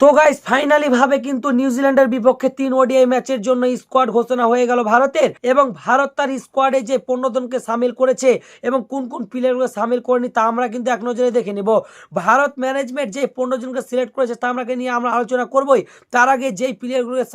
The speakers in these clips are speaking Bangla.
তো গাইস ফাইনালি ভাবে কিন্তু নিউজিল্যান্ডের বিপক্ষে তিন ওডিআই ম্যাচের জন্য স্কোয়াড ঘোষণা হয়ে গেল ভারতের। এবং ভারত তার স্কোয়াডে যে পনেরো জনকে সামিল করেছে এবং কোন কোন প্লেয়ারগুলো সামিল করেনি তা আমরা কিন্তু এক নজরে দেখে নেব। ভারত ম্যানেজমেন্ট যে পনেরো জনকে সিলেক্ট করেছে তা আমরা নিয়ে আমরা আলোচনা করবই। তার আগে যেই প্লেয়ারগুলোকে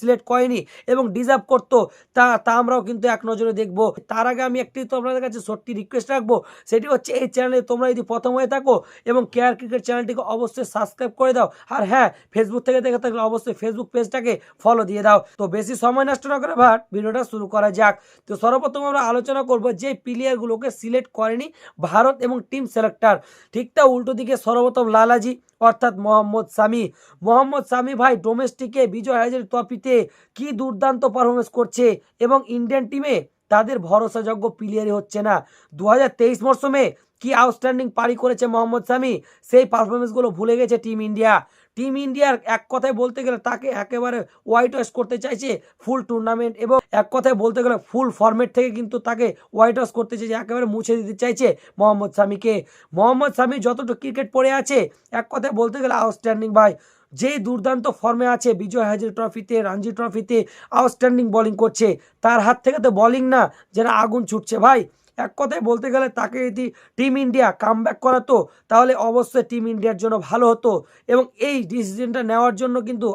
সিলেক্ট করেনি এবং ডিজার্ভ করতো তা তা আমরাও কিন্তু এক নজরে দেখব। তার আগে আমি একটি তো আপনাদের কাছে সত্যি রিকোয়েস্ট রাখব, সেটি হচ্ছে এই চ্যানেলে তোমরা যদি প্রথম হয়ে থাকো এবং কেয়ার ক্রিকেট চ্যানেলটিকে অবশ্যই সাবস্ক্রাইব করে দাও। আর হ্যাঁ ফেসবুক থেকে দেখে থাকলে অবশ্যই ফেসবুক পেজটাকে ফলো দিয়ে দাও। তো বেশি সময় নষ্ট না করে ভাট, ভিডিওটা শুরু করা যাক। তো সর্বপ্রথম আমরা আলোচনা করব যে প্লেয়ারগুলোকে সিলেক্ট করেনি ভারত এবং টিম সিলেক্টর ঠিক তা উল্টো দিকে সর্বপ্রথম লালাজি, অর্থাৎ মোহাম্মদ সামি। মোহাম্মদ সামি ভাই ডোমেস্টিকে বিজয় হাজার ট্রফিতে কি দুর্দান্ত পারফরমেন্স করছে এবং ইন্ডিয়ান টিমে তাদের ভরসাযোগ্য প্লেয়ারই হচ্ছে না? দু হাজার তেইশ মরশুমে কি আউটস্ট্যান্ডিং পারি করেছে মোহাম্মদ সামি? সেই পারফরমেন্সগুলো ভুলে গেছে টিম ইন্ডিয়া টিম ইন্ডিয়ার এক কথায় বলতে গেলে তাকে একেবারে হোয়াইট ওয়াশ করতে চাইছে ফুল টুর্নামেন্ট এবং এক কথায় বলতে গেলে ফুল ফরম্যাট থেকে কিন্তু তাকে হোয়াইট ওয়াশ করতে চাইছে, একেবারে মুছে দিতে চাইছে মোহাম্মদ সামিকে মোহাম্মদ সামি যতটুকু ক্রিকেট পড়ে আছে, এক কথায় বলতে গেলে আউটস্ট্যান্ডিং ভাই। যেই দুর্দান্ত ফর্মে আছে, বিজয় হাজির ট্রফিতে রঞ্জি ট্রফিতে আউটস্ট্যান্ডিং বোলিং করছে। তার হাত থেকে তো বোলিং না, যেন আগুন ছুটছে ভাই। এক কথায় বলতে গেলে তাকে যদি টিম ইন্ডিয়া কাম ব্যাক করাতো তাহলে অবশ্যই টিম ইন্ডিয়ার জন্য ভালো হতো। এবং এই ডিসিশনটা নেওয়ার জন্য কিন্তু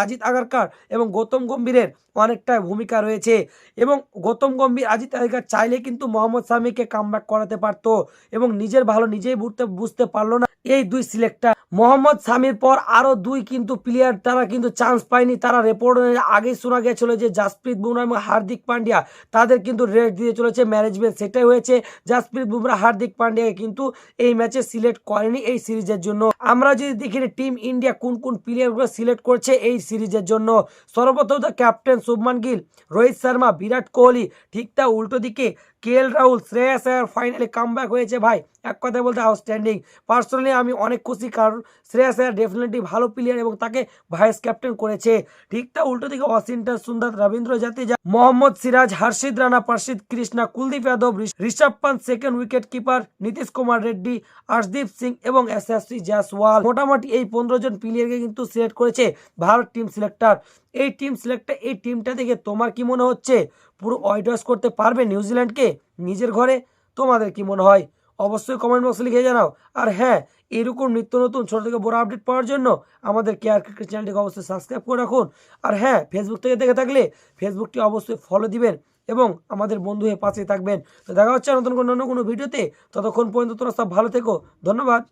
আজিত আগারকার এবং গৌতম গম্ভীরের অনেকটা ভূমিকা রয়েছে। এবং গৌতম গম্ভীর, আজিত আগারকার চাইলে কিন্তু মোহাম্মদ সামিকে কাম ব্যাক করাতে পারতো এবং নিজের ভালো নিজেই বুঝতে বুঝতে পারল না। এই দুই সিলেক্টার। মোহাম্মদ সামির পর আরও দুই কিন্তু প্লেয়ার তারা কিন্তু চান্স পায়নি। তারা রেপোর্ট আগেই শোনা গেছিল যে জাসপ্রীত বুমরা এবং হার্দিক পান্ডিয়া তাদের কিন্তু রেট দিয়ে চলেছে ম্যানেজমেন্ট সেটাই হয়েছে জাসপ্রীত বুমরা হার্দিক পান্ডিয়াকে কিন্তু এই ম্যাচে সিলেক্ট করেনি এই সিরিজের জন্য। আমরা যদি দেখি টিম ইন্ডিয়া কোন কোন প্লেয়ারগুলো সিলেক্ট করছে এই সিরিজের জন্য। সর্বপ্রথম তো ক্যাপ্টেন শুভমান গিল, রোহিত শর্মা, বিরাট কোহলি, ঠিক তা উল্টো দিকে K L Rahul, Shreyas finally come হয়েছে ভাই। এক কথায় বলতে আউটস্ট্যান্ডিং পার্সোনালি আমি অনেক খুশি, কারণ শ্রেয়াস আয়ার ডেফিনেটলি ভালো প্লেয়ার এবং তাকে ভাইস ক্যাপ্টেন করেছে। ঠিক তা উল্টো দিকে Washington Sundar Rabindra Jadeja Mohammad Siraj Harshit Rana Prasidh Krishna, Kuldeep Yadav Rishabh Pant second wicket keeper Nitish Kumar Reddy Arshdeep Singh এবং এস এস সি জয়সওয়াল। মোটামুটি এই পনেরো জন প্লেয়ারকে কিন্তু সিলেক্ট করেছে ভারত টিম সিলেক্টর এই টিম সিলেক্টর এই টিমটা দেখে তোমার কি মনে হচ্ছে? পুরো ওয়াশ করতে পারবে নিউজিল্যান্ডকে? নিজের ঘরে? তোমাদের কি মনে হয়? অবশ্যই কমেন্ট বক্সে লিখে জানাও। আর হ্যাঁ এরকম নিত্য নতুন, ছোটো থেকে বড় আপডেট পাওয়ার জন্য আমাদের কেয়ার ক্রিকেট চ্যানেলটিকে অবশ্যই সাবস্ক্রাইব করে রাখুন। আর হ্যাঁ ফেসবুক থেকে দেখে থাকলে ফেসবুকটি অবশ্যই ফলো দিবেন এবং আমাদের বন্ধু হয়ে পাশে থাকবেন। তো দেখা হচ্ছে নতুন কোনো অন্য কোনো ভিডিওতে। ততক্ষণ পর্যন্ত তোমরা সব ভালো থেকো। ধন্যবাদ।